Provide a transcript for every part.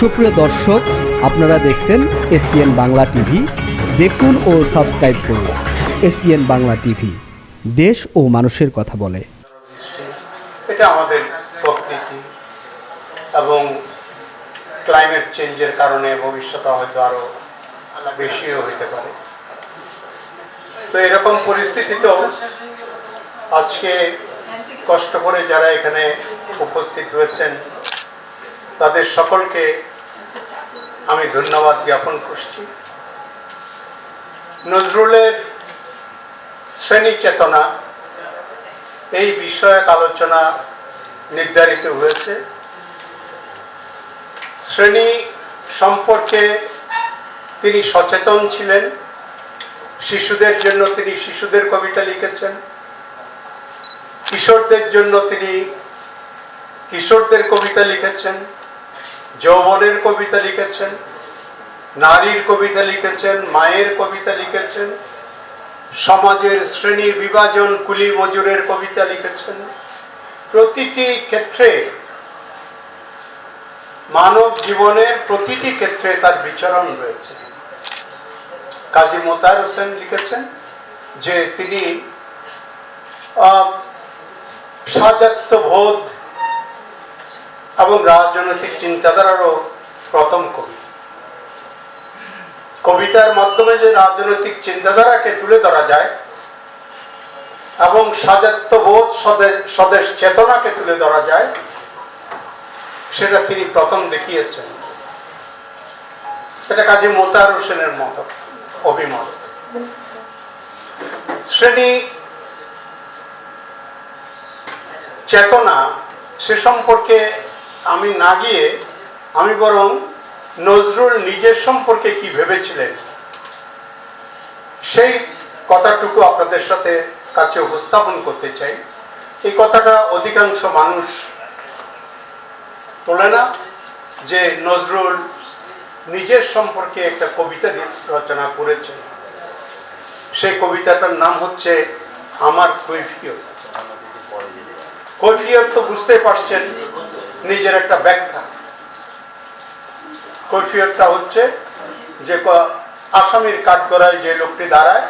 সুপ্রিয় দর্শক, আপনারা দেখছেন এসপিএন বাংলা টিভি। দেখুন ও সাবস্ক্রাইব করুন এসপিএন বাংলা টিভি। দেশ ও মানুষের কথা বলে। এটা আমাদের প্রকৃতি এবং ক্লাইমেট চেঞ্জের কারণে ভবিষ্যতে হয়তো আরও বেশিও হইতে পারে। তো এরকম পরিস্থিতিতেও আজকে কষ্ট করে যারা এখানে উপস্থিত হয়েছেন, তাদের সকলকে আমি ধন্যবাদ জ্ঞাপন করছি। নজরুলের শ্রেণি চেতনা এই বিষয়ক আলোচনা নির্ধারিত হয়েছে। শ্রেণি সম্পর্কে তিনি সচেতন ছিলেন। শিশুদের জন্য তিনি শিশুদের কবিতা লিখেছেন। কিশোরদের জন্য তিনি কিশোরদের কবিতা লিখেছেন। যৌবনের কবিতা লিখেছেন নারীর কবিতা লিখেছেন মায়ের কবিতা লিখেছেন সমাজের শ্রেণি বিভাজন কুলি মজুরের কবিতা লিখেছেন। প্রতিটি ক্ষেত্রে মানব জীবনের প্রতিটি ক্ষেত্রে তার বিচরণ রয়েছে। কাজী মোতার হোসেন লিখেছেন যে তিনি আহ, সাজাত্যবোধ এবং রাজনৈতিক চিন্তাধারারও প্রথম কবি। কবিতার মাধ্যমে যে রাজনৈতিক চিন্তাধারাকে তুলে ধরা যায় এবং সাজাত্যবোধ স্বদেশ স্বদেশ চেতনাকে তুলে ধরা যায়, সেটা তিনি প্রথম দেখিয়েছেন। এটা কাজী মোতার হোসেনের মত অভিমত। শ্রেণি চেতনা সে সম্পর্কে আমি না গিয়ে আমি বরং নজরুল নিজের সম্পর্কে কি ভেবেছিলেন, সেই কথাটুকু আপনাদের সাথে কাছে উপস্থাপন করতে চাই। এই কথাটা অধিকাংশ মানুষ তোলে না যে নজরুল নিজের সম্পর্কে একটা কবিতা রচনা করেছেন। সেই কবিতাটার নাম হচ্ছে আমার কৈফিয়ত। কৈফিয়ত তো বুঝতে পারছেন নিজের একটা ব্যাখ্যা। কৈফিয়তটা হচ্ছে যে আসামির কাঠগড়ায় যে লোকটি দাঁড়ায়,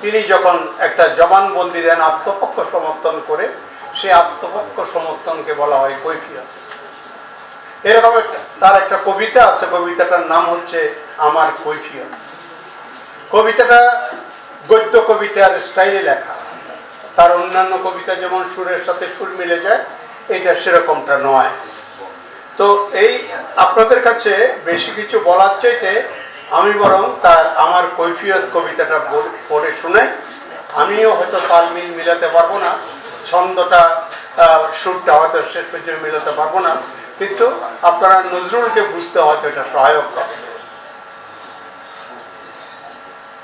তিনি যখন একটা জবানবন্দি দেন আত্মপক্ষ সমর্থন করে সেই আত্মপক্ষ সমর্থনকে বলা হয় কৈফিয়ত। এরকম একটা, তার একটা কবিতা আছে, কবিতাটার নাম হচ্ছে আমার কৈফিয়ত। কবিতাটা গদ্য কবিতার স্টাইলে লেখা। তার অন্যান্য কবিতা যেমন সুরের সাথে সুর মিলে যায় এটা সেরকমটা নয়। তো এই আপনাদের কাছে বেশি কিছু বলার চাইতে আমি বরং তার আমার কৈফিয়ত কবিতাটা পড়ে শুনে আমিও হয়তো তাল মিল মিলাতে পারব না, ছন্দটা সুরটা হয়তো শেষ পর্যন্ত মিলাতে পারব না, কিন্তু আপনারা নজরুলকে বুঝতে হয়তো এটা সহায়ক হবে।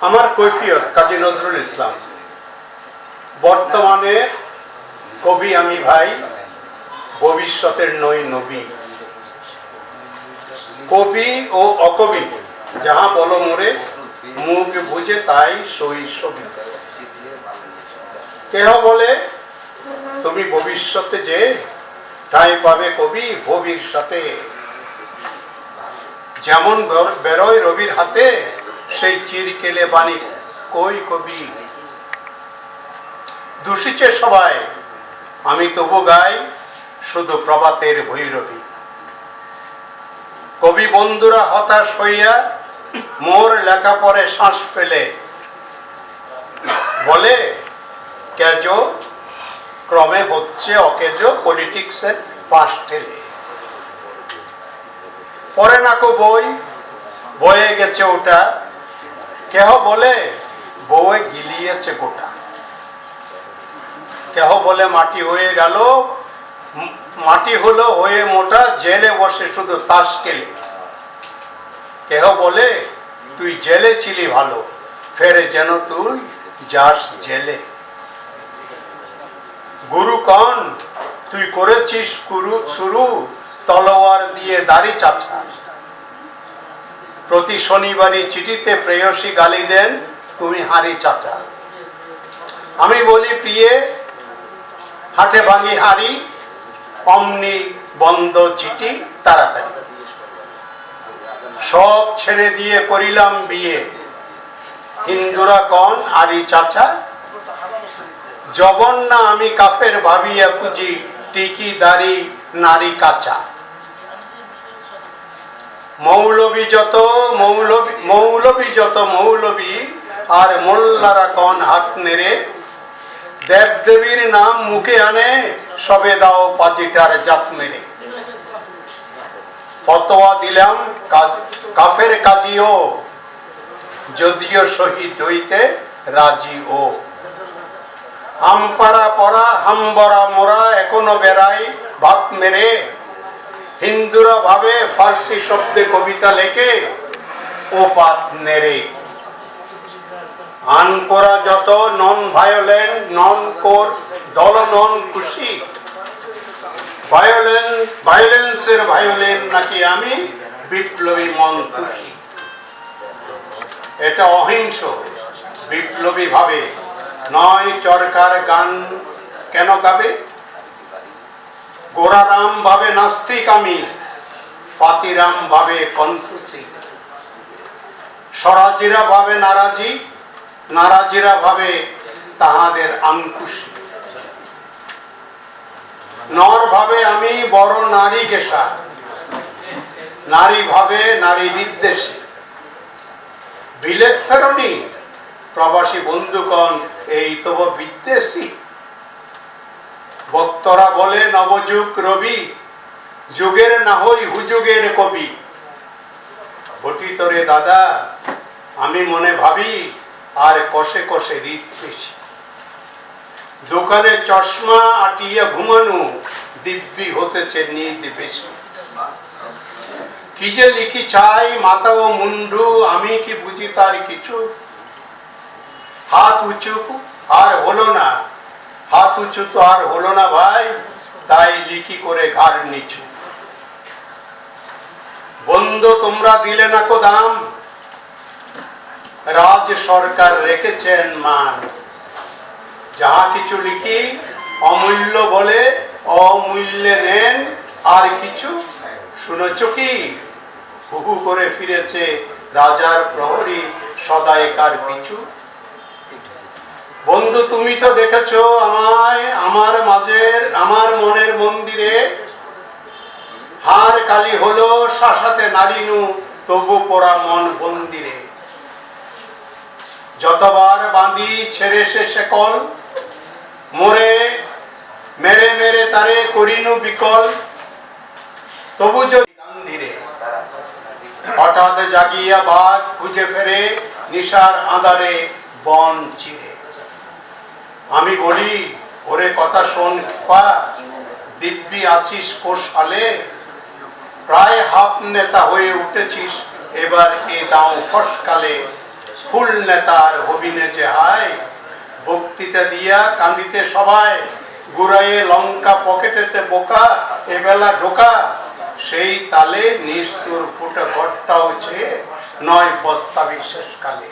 আমার কৈফিয়ত কাজী নজরুল ইসলাম। বর্তমানে কবি আমি ভাই ভবিষ্যতের নই নবী। কবি ও অকবি, যাহা বলো মোরে, মুখ বুঝে তাই সই ছবি। কেহ বলে, তুমি ভবিষ্যতে যে তাই পাবে কবি সাথে যেমন বের- বেরোয় রবির হাতে, সেই চিরকেলে বাণী কই কবি? দূষিছে সবাই, আমি তবু গাই শুধু প্রভাতের ভৈরবী। কবি বন্ধুরা হতাশ হইয়া মোর লেখা পরে শ্বাস ফেলে। বলে, কেজ, ক্রমে হচ্ছে অকেজ পলিটিক্সের পাশ ঠেলে। পরে নাকো বই, বয়ে গেছে ওটা। কেহ বলে, বউয়ে গিলিয়েছে গোটা। কেহ বলে মাটি হয়ে গেল মাটি হলো হয়ে মোটা জেলে বসে শুধু তাস কেলে কেহ বলে তুই জেলে ছিলি ভালো ফেরে যেন তুই যাস জেলে। গুরু কন তুই করেছিস কুরু শুরু তলোয়ার দিয়ে দাড়ি চাছা প্রতি শনিবারই চিঠিতে প্রেয়সী গালি দেন তুমি হারি চাচা। আমি বলি প্রিয়ে হাটে ভাঙি হাড়ি, অমনি বন্ধ চিঠি তাড়াতাড়ি। সব ছেড়ে দিয়ে করিলাম বিয়ে। হিন্দুরা কন আরি চাচা। জগন্না আমি কাফের ভাবিয়া খুঁজি, টিকি দাড়ি, নারী কাঁচা। মৌলবী যত মৌলবী মৌলবী যত মৌলবী, আর মোল্লারা কন হাত নেড়ে। দেবদেবীর নাম মুখে আনে, সবে দাও পাজিটার জাত মেরে ফতোয়া দিলাম কাফের কাজীও, যদিও শহীদ হইতে রাজি ও আমপাড়া পড়া হাম্বরা মোরা এখনও বেড়াই ভাত মেরে হিন্দুরা ভাবে, ফার্সি শব্দে কবিতা লেখে, ও পাত নেড়ে। আন করা যত নন ভায়োলেন্ট নন কোর দল নন খুশি। ভায়োলেন্স ভায়োলেন্সের ভায়োলেন নাকি আমি? বিপ্লবী মন খুশি এটা অহিংস, বিপ্লবী ভাবে। নয় চরকার গান কেন গাবে? গোরারাম ভাবে নাস্তিক আমি, পাতিরাম ভাবে কনফুসি। স্বরাজিরা ভাবে নারাজি নারাজিরা ভাবে তাহাদের আঙ্কুশি নর ভাবে আমি বড় নারী গেসা নারী ভাবে নারী বিদ্বেষী। বিলেত ফেরনি, প্রবাসী বন্ধুগণ, এই তব বিদ্বেষী। বক্তরা বলে, নবযুগ রবি, যুগের না হই হুযুগের কবি। ঘটিতরে দাদা, আমি মনে ভাবি আর কষে কষে রীত পেশি দোকানে চশমা আটিয়া ঘুমানো দিব্যি হতেছে নিদ বেশি। কি যে লিখি চাই ও মুন্ডু, আমি কি বুঝি তার কিছু? হাত উঁচু আর হলো না। হাত উঁচু তো আর হলো না ভাই, তাই লিখি করে ঘাড় নিচু। বন্ধু তোমরা দিলে না কো দাম? রাজ সরকার রেখেছেন মান। যাহা কিছু লিখি অমূল্য বলে, অমূল্যে নেন, আর কিছু শুনেছ কি? হুহু করে ফিরেছে রাজার প্রহরী সদাইকার পিছু। বন্ধু, তুমি তো দেখেছ আমায় আমার মাঝের, আমার মনের মন্দিরে। হার কালি হলো শাসাতে নারিনু, তবু পড়া মন বন্দিরে। যতবার বাঁধি ছেড়ে সে শেকল, মোরে মেরে মেরে তারে করিনু বিকল। তবু যদি গান্ধীরে হঠাৎ জাগিয়া বাঘ খুঁজে ফেরে, নিশার আঁধারে বন চিরে। আমি বলি, ওরে কথা শোন পা দিব্যি আছিস কোষালে প্রায় হাফ নেতা হয়ে উঠেছিস, এবার এ দাও ফসকালে। ফুল নেতার হবিনে যে হায়, বক্তৃতা দিয়া কান্দিতে সবাই গুড়াইয়ে লঙ্কা পকেটেতে বোকা এবেলা ঢোকা, সেই তালে নিষ্ঠুর ফুটে ঘরটাও চেয়ে নয় বস্তা শেষকালে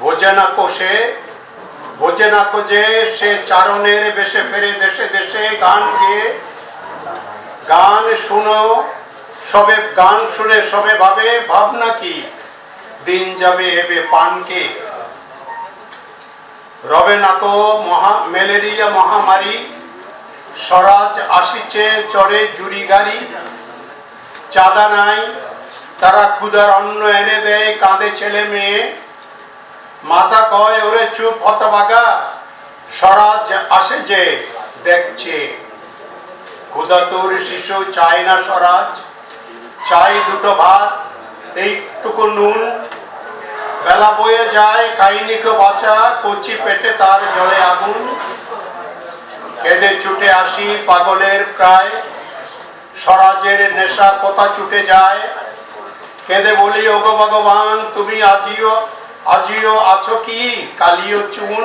বোঝে না কোষে বোঝে না কো যে সে চারণের বেশে ফেরে দেশে দেশে গান গেয়ে। গান শুনো, সবে, গান শুনে সবে ভাবে, ভাবনা কি? দিন যাবে এবে পানকে। রবে না তো মহা ম্যালেরিয়া মহামারী, স্বরাজ আসিছে চড়ে জুড়ি গাড়ি। চাঁদা নাই, তারা ক্ষুদার অন্ন এনে দেয়, কাঁদে ছেলে মেয়ে। মাথা কয়, ওরে চুপ, হতবাগা। স্বরাজ আসে যে, দেখছে। ক্ষুদাতুর শিশু চায় না স্বরাজ। চাই দুটো ভাত এইটুকু নুন বেলা বয়ে যায় কাহিনীকে বাঁচা কচি পেটে তার জলে আগুন। কেঁদে ছুটে আসি পাগলের প্রায়। স্বরাজের নেশা কথা ছুটে যায়। কেঁদে বলি, ওগো ভগবান, তুমি আজিও আজিও আছো কি? কালিও চুন?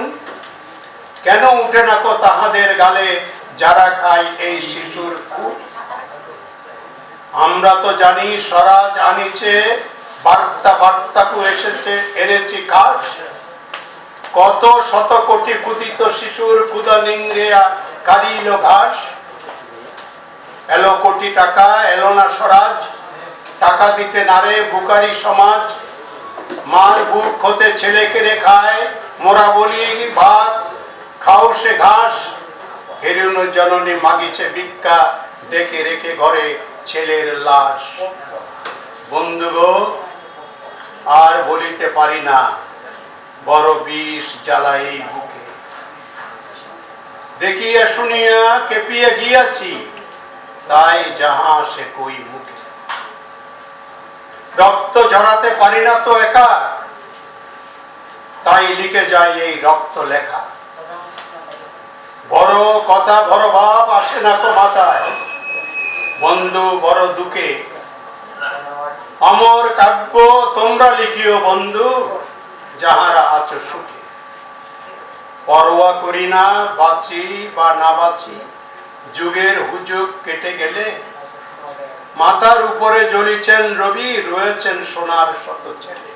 কেন উঠে না কো তাহাদের গালে? যারা খায় এই শিশুর আমরা তো জানি স্বরাজ আনিছে বার্তা বার্তাকু এসেছে, এনেছি কাজ কত শত কোটি কুদিত শিশুর কুদা নিংড়িয়া কারিল ঘাস। এলো কোটি টাকা, এলো না স্বরাজ। টাকা দিতে নারে বুকারি সমাজ। মার বুক হতে ছেলেকে রেখায়, মোরা বলি ভাত, খাও সে ঘাস। হেরুন জননী মাগিছে ভিক্ষা, ডেকে রেখে ঘরে ছেলের লাশ। বন্ধু গো আর বলিতে পারি না, বড় বিষ জ্বালাই বুকে। দেখিয়া শুনিয়া কেঁপিয়া গিয়াছি, তাই যাহা সে কই মুখে। রক্ত ঝরাতে পারি না তো একা, তাই লিখে যায় এই রক্ত লেখা। বড় কথা বড় ভাব আসে না তো মাথায়, বন্ধু বড় দুঃখে অমর কাব্য তোমরা লিখিও বন্ধু, যাহারা আছো সুখে। পরোয়া করি না, বাঁচি বা না বাঁচি, যুগের হুজুগ কেটে গেলে। মাথার উপরে জ্বলিছেন রবি, রয়েছেন সোনার শত ছেলে।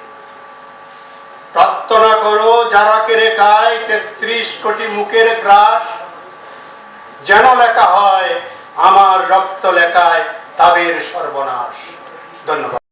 প্রার্থনা করো, যারা কেড়ে খায়, তেত্রিশ কোটি মুখের গ্রাস। যেন লেখা হয়, আমার রক্ত লেখায় তাদের সর্বনাশ। ধন্যবাদ।